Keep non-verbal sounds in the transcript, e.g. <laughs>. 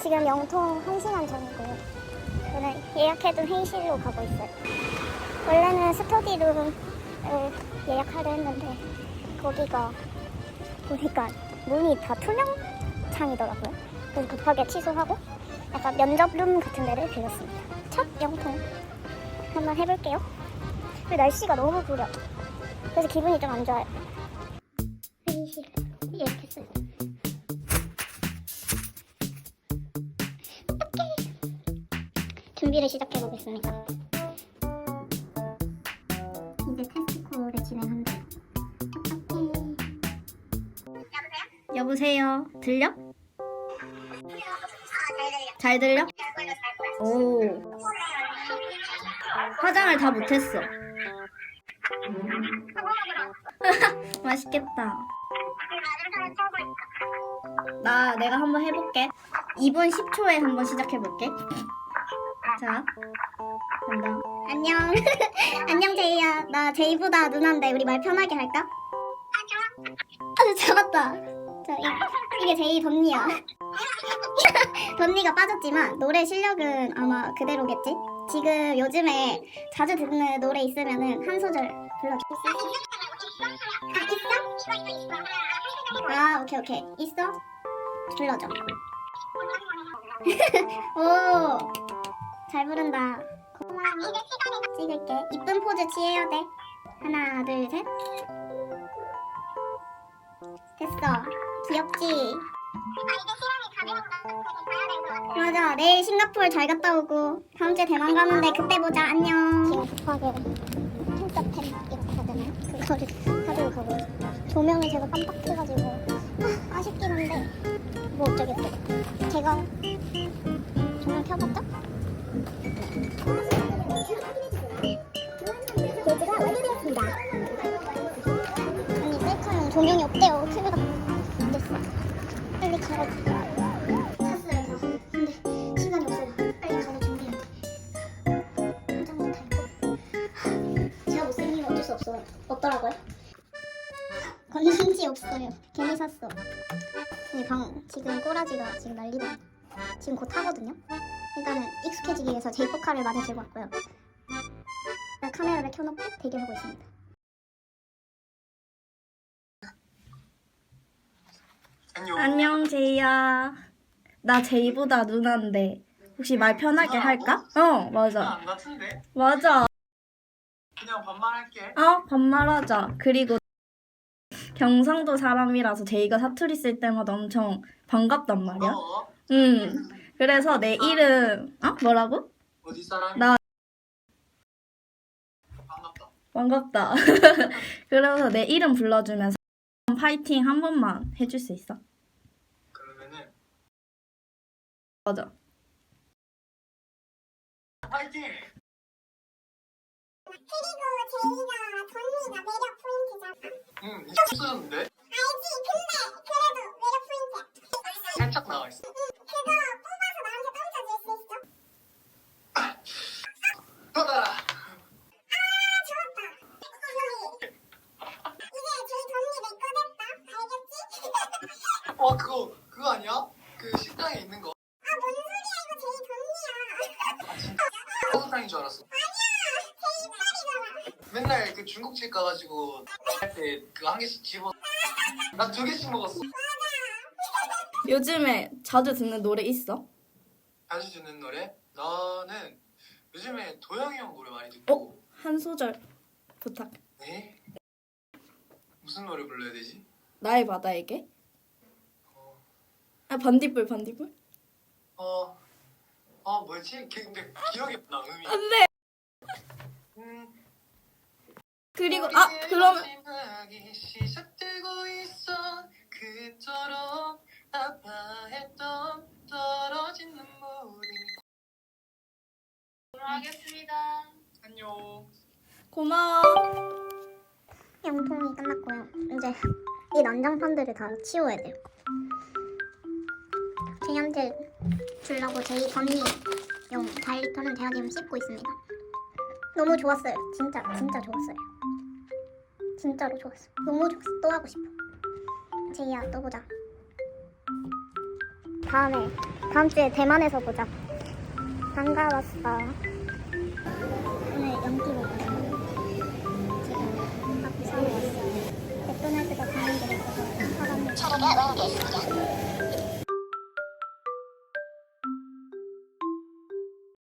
지금 영통 1시간 전이고요. 저는 예약해둔 회의실로 가고 있어요. 원래는 스터디룸을 예약하려 했는데 거기가 보니까 문이 다 투명 창이더라고요. 그래서 급하게 취소하고 약간 면접룸 같은 데를 빌렸습니다. 첫 영통 한번 해볼게요. 날씨가 너무 구려. 그래서 기분이 좀 안 좋아요. 준비를 시작해 보겠습니다. 이제 테스트콜을 진행한대요. 여보세요. 들려? 잘 들려? 오. 화장을 다 못했어. <laughs> 맛있겠다. 나 내가 한번 해볼게. 2분 10초에 한번 시작해볼게. 자, 간다. 안녕. <laughs> 안녕 제이야. 나 제이보다 누나인데 우리 말 편하게 할까? 아, 잡았다. 자, 이, 이게 제이 덧니야. <laughs> 덧니가 빠졌지만 노래 실력은 아마 그대로겠지? 지금 요즘에 자주 듣는 노래 있으면은 한 소절 있어? 아, 있어? 아, 오케이, 오케이. 있어? 불러줘. <laughs> 오, 잘 부른다. 고마워. 찍을게. 이쁜 포즈 취해야 돼. 하나, 둘, 셋. 됐어. 귀엽지? 맞아. 내일 싱가포르 잘 갔다 오고 다음 주에 대만 가는데 그때 보자. 안녕. 급하게 펜서펜 이렇게 되나요? 그거를 가지고 가고. 조명을 제가 깜빡해가지고 아, 아쉽긴 한데 뭐 어쩌겠어요. 제가 조명 켜봤죠? 없어요. 괜히 샀어. 이 방 지금 꼬라지가 지금 난리다. 지금 곧 하거든요. 일단은 익숙해지기 위해서 제이포카를 많이 들고 왔고요. 카메라를 켜놓고 대기하고 있습니다. 안녕. 안녕 제이야. 나 제이보다 누나인데 혹시 말 편하게 할까? 어 맞아 안 같은데? 맞아. 그냥 반말할게. 어 반말하자. 그리고 경상도 사람이라서 제이가 사투리 쓸 때마다 엄청 반갑단 말이야. 어? 응. 그래서 내 이름 어 뭐라고? 어디 사람? 나- 반갑다. 반갑다. <laughs> 그래서 내 이름 불러주면서 파이팅 한 번만 해줄 수 있어? 그러면은 맞아. 파이팅. 그리고 제이가 던니가 이거 쓰는데 알지? 근데 그래도 매력 포인트야. 살짝 나와 있어. 그거 뽑아서 나한테 던져줄 수 있어? 떠나라. 아 좋았다. 이제 저희 던니 내거 됐다. 알겠지? 와 그거 그거 아니야? 그 식당에 있는 거. 아 뭔 소리야 이거 제이 던니야. 아 진짜. 줄 알았어. 아니야 제이 팔이잖아. 맨날 그 중국집 가가지고 할때그한 개씩 집어. 나 두 개씩 먹었어. 요즘에 자주 듣는 노래 있어? 자주 듣는 노래? 나는 요즘에 도영이 형 노래 많이 듣고. 한 소절 부탁. 네? 무슨 노래 불러야 되지? 나의 바다에게? 어, 아 반딧불 반딧불? 어, 어 뭐였지? 기- 근데 기억이 안 나. 음이. 안돼. 음, 그리고 아 하겠습니다. 안녕 고마워. 영통이 끝났고요. 이제 이 난장판들을 다 치워야 돼요. 쟤한테 주려고 제이 다이리터는 제가 지금 씻고 있습니다. 너무 좋았어요. 진짜 진짜 좋았어요. 진짜로 좋았어. 너무 좋았어. 또 하고 싶어. 제이야 또 보자. 다음에 다음 주에 대만에서 보자. 반가웠어. 오늘 연기 먹었어. 지금 밥 사러 왔어요. 맥도날드가 가는 길에 있어서 사람이